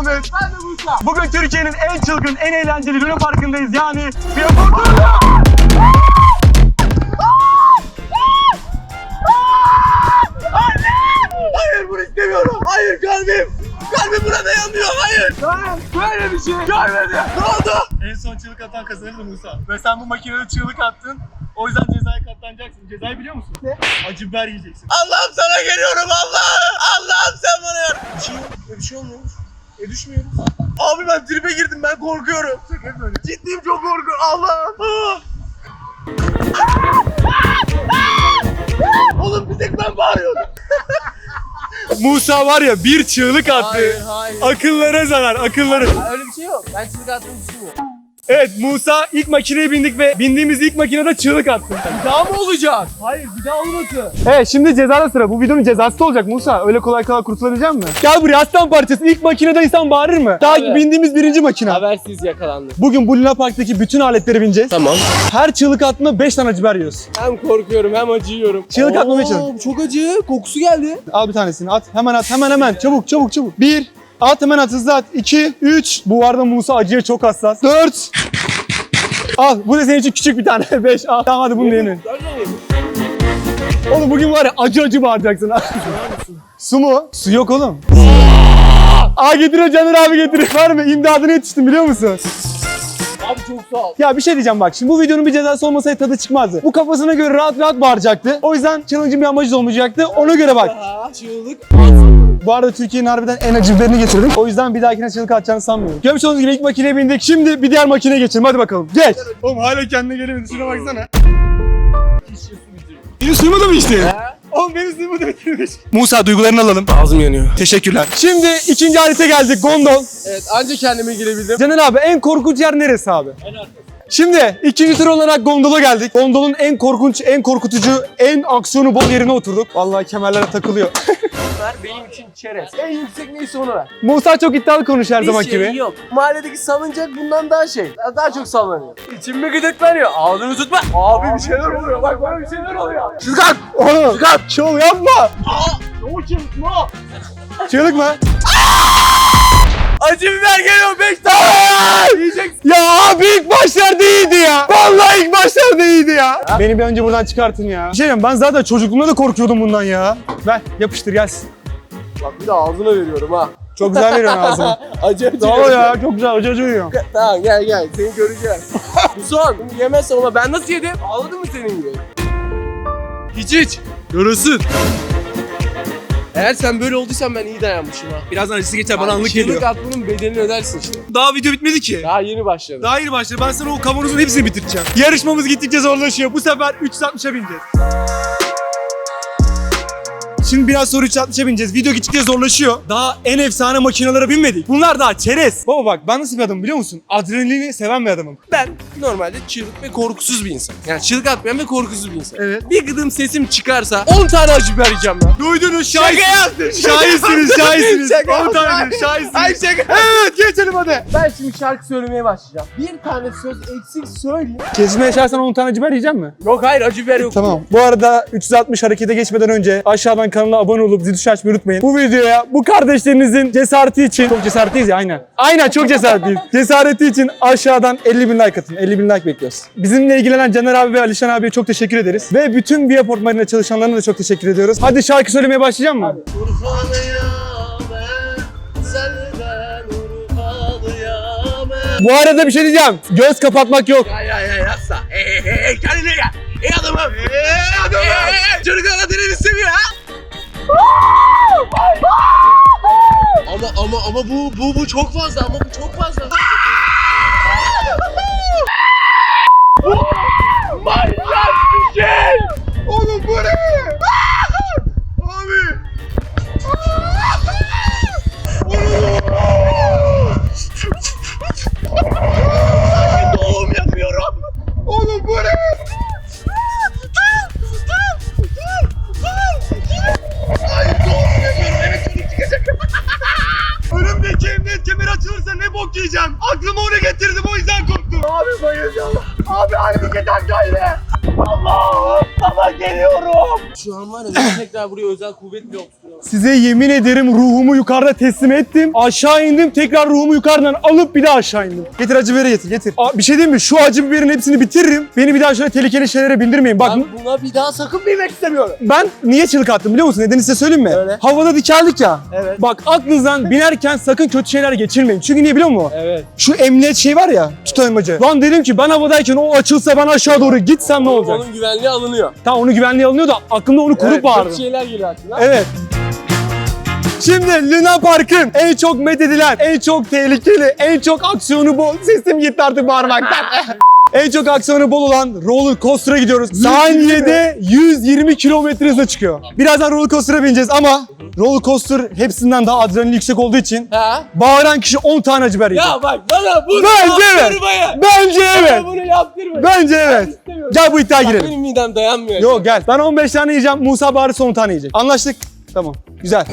Muhammed. Ben de Musa. Bugün Türkiye'nin en çılgın, en eğlenceli Luna Parkı'ndayız. Yani Piyaportu. Hayır bunu istemiyorum. Hayır kalbim. Kalbim buna dayanmıyor. Hayır. Ben böyle bir şey görmedim. Ne oldu? En son çığlık atan kazanırdı Musa. Ve sen bu makinede çığlık attın. O yüzden cezaya katlanacaksın. Cezayı biliyor musun? Ne? Acı biber yiyeceksin. Allah'ım sana geliyorum Allah'ım. Allah'ım sen bana yar. Bir şey. Bir şey olmuyor. E düşmüyoruz. Abi ben tribe girdim ben korkuyorum. Ciddiyim çok korkuyorum. Allah'ım. Ah. Oğlum bir tek ben bağırıyorum. Musa var ya bir çığlık attı. hayır. Akıllara zarar, akıllara. Öyle bir şey yok. Ben çizgi attığını. Evet Musa ilk makineye bindik ve bindiğimiz ilk makinede çığlık attı. Bir daha mı olacak? Hayır bir daha olmadı. Evet şimdi cezada sıra. Bu videonun cezası da olacak Musa. Öyle kolay kolay kurtulabilecek misin? Gel buraya aslan parçası. İlk makinede insan bağırır mı? Daha Abi. bindiğimiz birinci makine. Habersiz yakalandık. Bugün bu Luna Park'taki bütün aletlere bineceğiz. Tamam. Her çığlık attığında 5 tane acı biber yiyoruz. Hem korkuyorum hem acıyorum. Çığlık atmamaya çalış. Çok acı. Kokusu geldi. Al bir tanesini at. Hemen at. Hemen hemen. Çabuk çabuk çabuk. Bir. At hemen at hızlı at. İki. Üç. Bu arada Musa acıya çok hassas. Dört. Al. Bu da senin için küçük bir tane. Beş. Al. Tamam hadi bunu da yenin. Oğlum bugün var ya acı acı bağıracaksın. Su mu? Su yok oğlum. Aa getiriyor Caner abi getiriyor. Var mı? İmdadına yetiştim biliyor musun? Abi çok sağ ol. Ya bir şey diyeceğim bak. Şimdi bu videonun bir cezası olmasaydı tadı çıkmazdı. Bu kafasına göre rahat rahat bağıracaktı. O yüzden challenge'ın bir amacı da olmayacaktı. Ona göre bak. Çığlık. Bu arada Türkiye'nin harbiden en acı biberini getirdim. O yüzden bir dahakine çığlık atacağını sanmıyorum. Görmüş olduğunuz gibi ilk makineye bindik. Şimdi bir diğer makineye geçelim. Hadi bakalım. Geç. Oğlum hala kendine gelemedi. Şuna baksana. Benim suyumu da mı içtin? Oğlum benim suyumu da bitirmiş. Musa duygularını alalım. Ağzım yanıyor. Teşekkürler. Şimdi ikinci alete geldik. Gondol. Evet anca kendime gelebildim. Caner abi en korkunç yer neresi abi? En Şimdi ikinci tur olarak gondola geldik. Gondolun en korkunç, en korkutucu, en aksiyonu bol yerine oturduk. Vallahi kemerlere takılıyor. Ver benim için çerez. En yüksek neyse onu ver. Musa çok iddialı konuş her zaman şey gibi. yok. Mahalledeki salıncak bundan daha şey. Daha çok sallanıyor. İçim mi gıdıklanıyor? Ağzını tutma. Abi bir şeyler oluyor. Bak bana bir şeyler oluyor. Çıkart! Oğlum çıkart! Şov yapma! O kim? Ne? Çığlık mı? Acı biber geliyor 5 tane. Yiyeceksin. Ya abi ilk başlarda iyiydi ya. Vallahi ilk başlarda iyiydi ya. Beni bir önce buradan çıkartın ya. Bir şey diyeyim ben zaten çocukluğumda da korkuyordum bundan ya. Ver yapıştır gelsin. Bak bir de ağzına veriyorum ha. Çok güzel veriyorsun ağzına. Acı acı. Sağ ol ya çok güzel acı acı veriyor. Tamam gel gel seni göreceğiz. Bu son. Yemezsen ama ben nasıl yedim? Ağladın mı senin gibi? Hiç hiç. Görürsün. Eğer sen böyle olduysan ben iyi dayanmışım ha. Birazdan acısı geçer bana anlık çığlık geliyor. atmanın bedelini ödersin işte. Daha video bitmedi ki. Daha yeni başladı. Daha yeni başladı. Ben sana o kavanozun hepsini bitireceğim. Yarışmamız gittikçe zorlaşıyor. Bu sefer 360'a bineceğiz. Şimdi biraz sonra 360'a bineceğiz. Video gittikçe zorlaşıyor. Daha en efsane makinelere binmedik. Bunlar daha çerez. Baba bak ben nasıl bir adamım biliyor musun? Adrenalini seven bir adamım. Ben normalde çığlık ve korkusuz bir insan. Yani çığlık atmayan ve korkusuz bir insan. Evet. Bir gıdım sesim çıkarsa 10 tane acı biber yiyeceğim ben. Duydunuz Şaka şahit. yaptım. Şahitsiniz, şahitsiniz. Şaka 10 tane şahitsiniz. Ay şaka. Evet geçelim hadi. Ben şimdi şarkı söylemeye başlayacağım. Bir tane söz eksik söyleyeyim. Kesme yaşarsan 10 tane ciber yiyecek mi? Yok hayır acı biber yok. Tamam. Bu arada 360 harekete geçmeden önce aşağıdan kanala abone olup zil açmayı unutmayın. Bu videoya bu kardeşlerinizin cesareti için çok cesaretliyiz ya aynen. Aynen çok cesaretliyiz. Cesareti için aşağıdan 50 bin like atın. 50 bin like bekliyoruz. Bizimle ilgilenen Caner abi ve Alişan abiye çok teşekkür ederiz. Ve bütün Viaport Marina çalışanlarına da çok teşekkür ediyoruz. Hadi şarkı söylemeye başlayacağım mı? Bu arada bir şey diyeceğim. Göz kapatmak yok. Ay ay ay yatsa. Hey hey hey kendine gel. Ey adamım. Ey adamım. Çocuklar adrenalin seviyor ha. Ama ama ama bu bu bu çok fazla ama bu çok fazla. Var tekrar buraya özel kuvvetle oturtuyorlar. Size yemin ederim ruhumu yukarıda teslim ettim. Aşağı indim tekrar ruhumu yukarıdan alıp bir daha aşağı indim. Getir acı biberi getir getir. Aa, bir şey diyeyim mi? Şu acı biberin hepsini bitiririm. Beni bir daha şöyle tehlikeli şeylere bindirmeyin. Bak Ben buna bir daha sakın binmek istemiyorum. ben niye çığlık attım biliyor musun? Nedeni size söyleyeyim mi? Öyle. Havada dikeldik ya. Evet. Bak aklınızdan binerken sakın kötü şeyler geçirmeyin. Çünkü niye biliyor musun? Evet. Şu emniyet şey var ya, tutamacı. Lan dedim ki ben havadayken o açılsa ben aşağı doğru gitsem ne olacak? Onun güvenliği alınıyor. Tamam onu güvenliğe alınıyor da aklımda onu kurup evet, bağırdım. Kötü şeyler geliyor aklına. Evet. Şimdi Luna Park'ın en çok methedilen, en çok tehlikeli, en çok aksiyonu bol... Sesim gitti artık bağırmaktan. en çok aksiyonu bol olan roller coaster'a gidiyoruz. Saniyede 120 kilometre hızla çıkıyor. Birazdan roller coaster'a bineceğiz ama roller coaster hepsinden daha adrenalin yüksek olduğu için Ha? bağıran kişi 10 tane acı biber yiyecek. Ya bak bana bunu Bence evet. Bence evet. Bana bunu yaptırma. Bence evet. istemiyorum. Gel bu iddiaya Bak, girelim. Benim midem dayanmıyor. Yok gel. Ben 15 tane yiyeceğim. Musa bağırırsa 10 tane yiyecek. Anlaştık. Tamam. Güzel.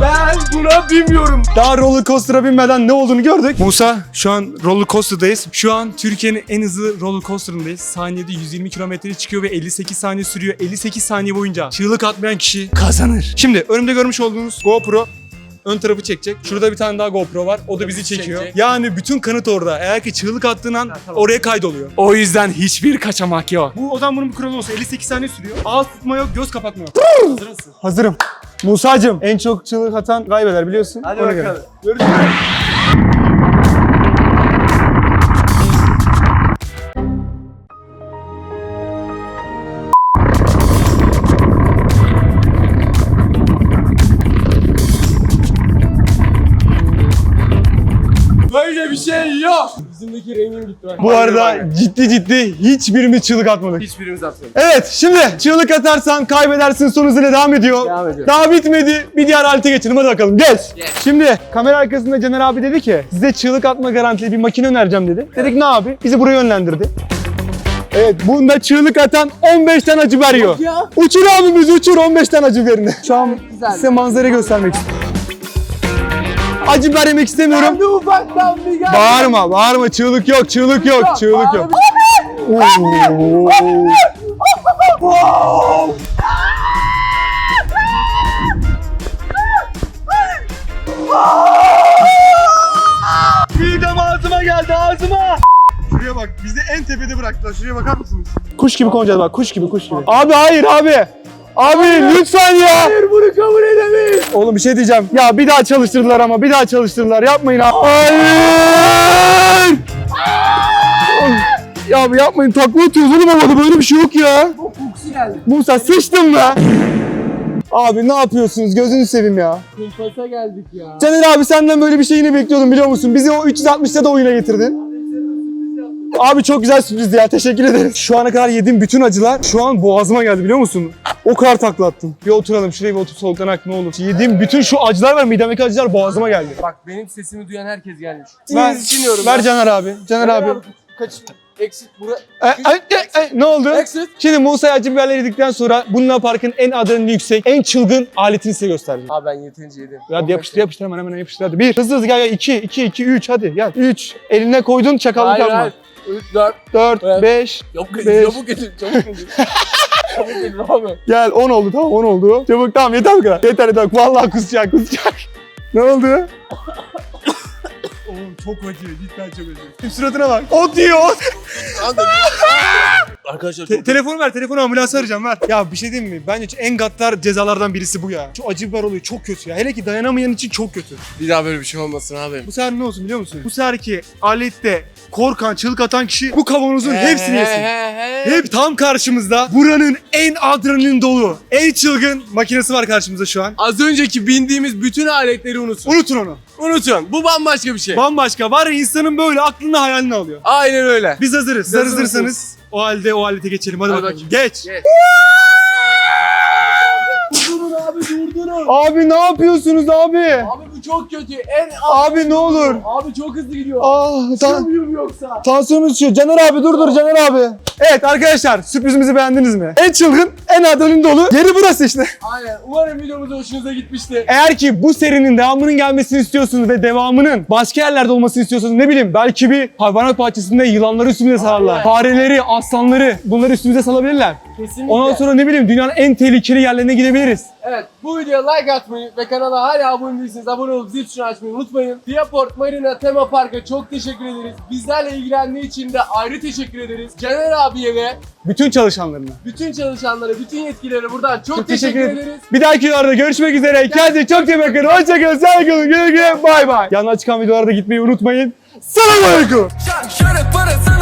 Ben buna bilmiyorum. Daha roller coaster'a binmeden ne olduğunu gördük. Musa şu an roller coaster'dayız. Şu an Türkiye'nin en hızlı roller coaster'ındayız. Saniyede 120 kilometre çıkıyor ve 58 saniye sürüyor. 58 saniye boyunca çığlık atmayan kişi kazanır. Şimdi önümde görmüş olduğunuz GoPro ön tarafı çekecek. Şurada bir tane daha GoPro var. O da bizi çekiyor. çekecek. Yani bütün kanıt orada. Eğer ki çığlık attığın an oraya kaydoluyor. O yüzden hiçbir kaçamak yok. Bu o zaman bunun bir kuralı olsa 58 saniye sürüyor. Ağız tutma yok, göz kapatma yok. Hazır mısın? Hazırım. Musa'cım en çok çığlık atan kaybeder biliyorsun. Hadi Ona göre. bakalım. Görüşürüz. Bu arada ciddi ciddi hiçbirimiz çığlık atmadık. hiçbirimiz atmadık. Evet şimdi çığlık atarsan kaybedersin son hızıyla devam ediyor. Devam ediyor. Daha bitmedi. Bir diğer alete geçelim hadi bakalım. Geç. Geç. Şimdi kamera arkasında Caner abi dedi ki size çığlık atma garantili bir makine önereceğim dedi. Dedik ne abi? Bizi buraya yönlendirdi. Evet bunda çığlık atan 15 tane acı ya. Uçur abimiz uçur 15 tane acı biberini. Şu an güzel. size manzara göstermek istiyorum. Acı biber yemek istemiyorum. Hadi ufaktan bir gel. Bağırma, bağırma. Çığlık yok, çığlık yok, çığlık yok. Oo. Midem ağzıma geldi, ağzıma. Şuraya bak, bizi en tepede bıraktılar. Şuraya bakar mısınız? Kuş gibi konacağız bak, kuş gibi, kuş gibi. Abi hayır abi. Abi lütfen ya. Hayır bunu kabul edemeyiz. Oğlum bir şey diyeceğim. Ya bir daha çalıştırdılar ama bir daha çalıştırdılar. Yapmayın abi. Hayır! ya abi yapmayın. Takla atıyoruz oğlum havada. Böyle bir şey yok ya. Kokusu geldi. Musa sıçtın be. Abi ne yapıyorsunuz? Gözünü seveyim ya. Kumpasa geldik ya. Caner abi senden böyle bir şeyini bekliyordum biliyor musun? Bizi o 360'ta da oyuna getirdin. Abi çok güzel sürprizdi ya. Teşekkür ederiz. Şu ana kadar yediğim bütün acılar şu an boğazıma geldi biliyor musun? O kadar taklattım. Bir oturalım. Şuraya bir otur soluklanak ne olur. Yediğim bütün şu acılar var. Midemdeki acılar boğazıma geldi. Bak benim sesimi duyan herkes gelmiş. Ver, düşünüyorum. ver Caner abi. Caner abi. Kaç? Exit bura. E, e, e, e, ne oldu? Exit. Şimdi Musa'ya acı biberleri yedikten sonra Bununla Park'ın en adrenalin yüksek, en çılgın aletini size gösterdim. Abi ben yeterince yedim. Hadi yapıştır yapıştır hemen hemen yapıştır hadi. Bir. Hızlı hızlı gel gel. İki, iki, iki, üç hadi gel. Üç. Eline koydun çakallık Hayır yapma. hayır. 3, 4. Dört, beş. Yok Beş. çabuk edin, çabuk edin. Çabuk edin abi. Gel on oldu tamam on oldu. Çabuk tamam yeter bu kadar. Yeter yeter. Vallahi kusacak kusacak. ne oldu? Oğlum çok acıyor cidden çok acıyor. Suratına bak. O diyor. Arkadaşlar Te- çok telefonu ver, telefonu ambulansa arayacağım ver. Ya bir şey diyeyim mi? Bence en gaddar cezalardan birisi bu ya. Şu acı biber oluyor çok kötü ya. Hele ki dayanamayan için çok kötü. bir daha böyle bir şey olmasın abi. Bu sefer ne olsun biliyor musun? Bu sefer ki alette korkan, çığlık atan kişi bu kavanozun hepsini yesin. Hep tam karşımızda buranın en adrenalin dolu, en çılgın makinesi var karşımızda şu an. Az önceki bindiğimiz bütün aletleri unutun. Unutun onu. Unutun. Bu bambaşka bir şey. Bambaşka. Var ya insanın böyle aklını hayalini alıyor. Aynen öyle. Biz hazırız. Siz hazırsanız o halde o alete geçelim. Hadi, Hadi bakalım. bakayım. Geç. Geç. Durdurun abi durdurun. Abi ne yapıyorsunuz abi? Abi çok kötü. En Abi ne olur. Abi çok hızlı gidiyor. Ah, ta- Çıkamıyorum yoksa. tansiyonumuz düşüyor. Caner abi dur dur Caner abi. Evet arkadaşlar sürprizimizi beğendiniz mi? En çılgın, en adrenalin dolu yeri burası işte. Aynen. Umarım videomuz hoşunuza gitmiştir. Eğer ki bu serinin devamının gelmesini istiyorsunuz ve devamının başka yerlerde olmasını istiyorsanız ne bileyim belki bir hayvanat bahçesinde yılanları üstümüze salarlar. Aynen. Fareleri, aslanları bunları üstümüze salabilirler. Kesinlikle. Ondan sonra ne bileyim dünyanın en tehlikeli yerlerine gidebiliriz. Evet bu videoya like atmayı ve kanala hala abone değilseniz abone olup zil tuşunu açmayı unutmayın. Diaport Marina Tema Park'a çok teşekkür ederiz. Bizlerle ilgilendiği için de ayrı teşekkür ederiz. Caner abiye ve Bütün çalışanlarına. bütün çalışanlara, bütün yetkililere buradan çok, teşekkür, ederiz. Bir dahaki videolarda görüşmek üzere. Kendinize çok iyi bakın. Hoşçakalın. Olun. Güle güle. Bay bay. Yanına çıkan videolarda gitmeyi unutmayın. Selamünaleyküm. Şöyle parasını